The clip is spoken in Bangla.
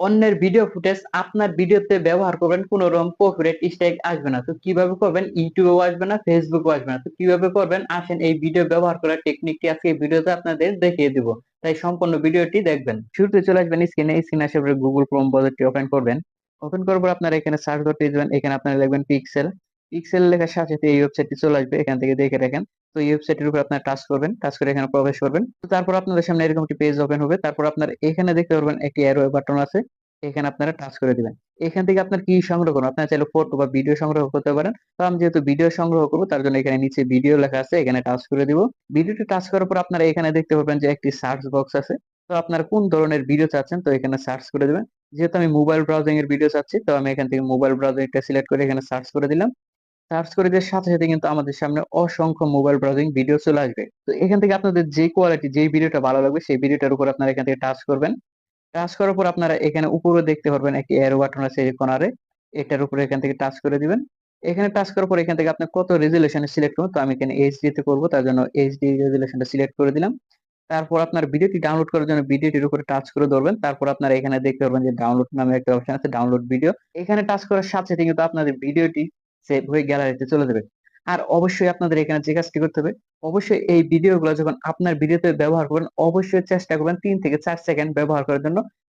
অন্যের ভিডিও ফুটেজ আপনার ভিডিওতে ব্যবহার করবেন, কোন রকম কপিরাইট স্ট্রাইক আসবে না। তো কীভাবে করবেন? ইউটিউবেও আসবে না ফেসবুকেও আসবে না। তো কীভাবে করবেন? আসেন, এই ভিডিও ব্যবহার করার টেকনিকটি আজকে ভিডিওতে আপনাদের দেখিয়ে দিব। তাই সম্পূর্ণ ভিডিওটি দেখবেন। শুরুতে চলে আসবেন স্ক্রিনে স্ক্রিনে আসে গুগল ক্রোম ব্রাউজারটি ওপেন করবেন। ওপেন করার পর আপনারা এখানে সার্চ করতে দিবেন এখানে আপনারা লিখবেন পিক্সেল পিক্সেল লেখার সাথে সাথে এই ওয়েবসাইটটি চলে আসবে, এখান থেকে দেখে রাখেন। তো এই ওয়েবসাইটের উপর আপনারা টাচ করবেন টাচ করে এখানে প্রবেশ করবেন। তো তারপর আপনাদের সামনে এরকম একটি পেজ ওপেন হবে। তারপর আপনার এখানে দেখতে পারবেন একটি অ্যারো বাটন আছে। এখানে আপনারা টাচ করে দিবেন। এখান থেকে আপনার কি সংগ্রহ করুন আপনারা চাইলে ফটো বা ভিডিও সংগ্রহ করতে পারেন। তো আমি যেহেতু ভিডিও সংগ্রহ করব, তার জন্য এখানে নিচে ভিডিও লেখা আছে, এখানে টাচ করে দিব। ভিডিওটি টাচ করার পর আপনারা এখানে দেখতে পাবেন যে একটি সার্চ বক্স আছে। তো আপনারা কোন ধরনের ভিডিও চাচ্ছেন, তো এখানে সার্চ করে দিবেন। যেহেতু আমি মোবাইল ব্রাউজিং এর ভিডিও চাচ্ছি, তো আমি এখান থেকে মোবাইল ব্রাউজিংটা সিলেক্ট করে এখানে সার্চ করে দিলাম। সার্চ করে দেওয়ার সাথে সাথে কিন্তু আমাদের সামনে অসংখ্য মোবাইল ব্রাউজিং ভিডিও চলে আসবে। তো এখান থেকে আপনাদের যে কোয়ালিটি যেই ভিডিওটা ভালো লাগবে, সেই ভিডিওটার উপর আপনারা এখান থেকে টাচ করবেন। টাচ করার পর আপনারা এখানে উপরে দেখতে পারবেন একটি এরো বাটন আছে এই কর্নারে এটার উপরে এখান থেকে টাচ করে দিবেন। এখানে টাচ করার পর এখান থেকে আপনি কত রেজুলেশনে সিলেক্ট করুন তো আমি এখানে এইচডি তে করব, তার জন্য এইচডি রেজুলেশনটা সিলেক্ট করে দিলাম। তারপর আপনার ভিডিওটি ডাউনলোড করার জন্য ভিডিওটির উপরে টাচ করে ধরবেন। তারপর আপনারা এখানে দেখতে পারবেন যে ডাউনলোড নামে একটা অপশন আছে ডাউনলোড ভিডিও এখানে টাচ করার সাথে সাথে কিন্তু আপনাদের ভিডিওটি সেভ হয়ে গ্যালারিতে চলে যাবে। আর অবশ্যই আপনাদের এখানে যে কাজটি করতে হবে, অবশ্যই এই ভিডিওগুলো যখন আপনার ভিডিওতে ব্যবহার করবেন, অবশ্যই চেষ্টা করবেন তিন থেকে চার সেকেন্ড ব্যবহার করার জন্য।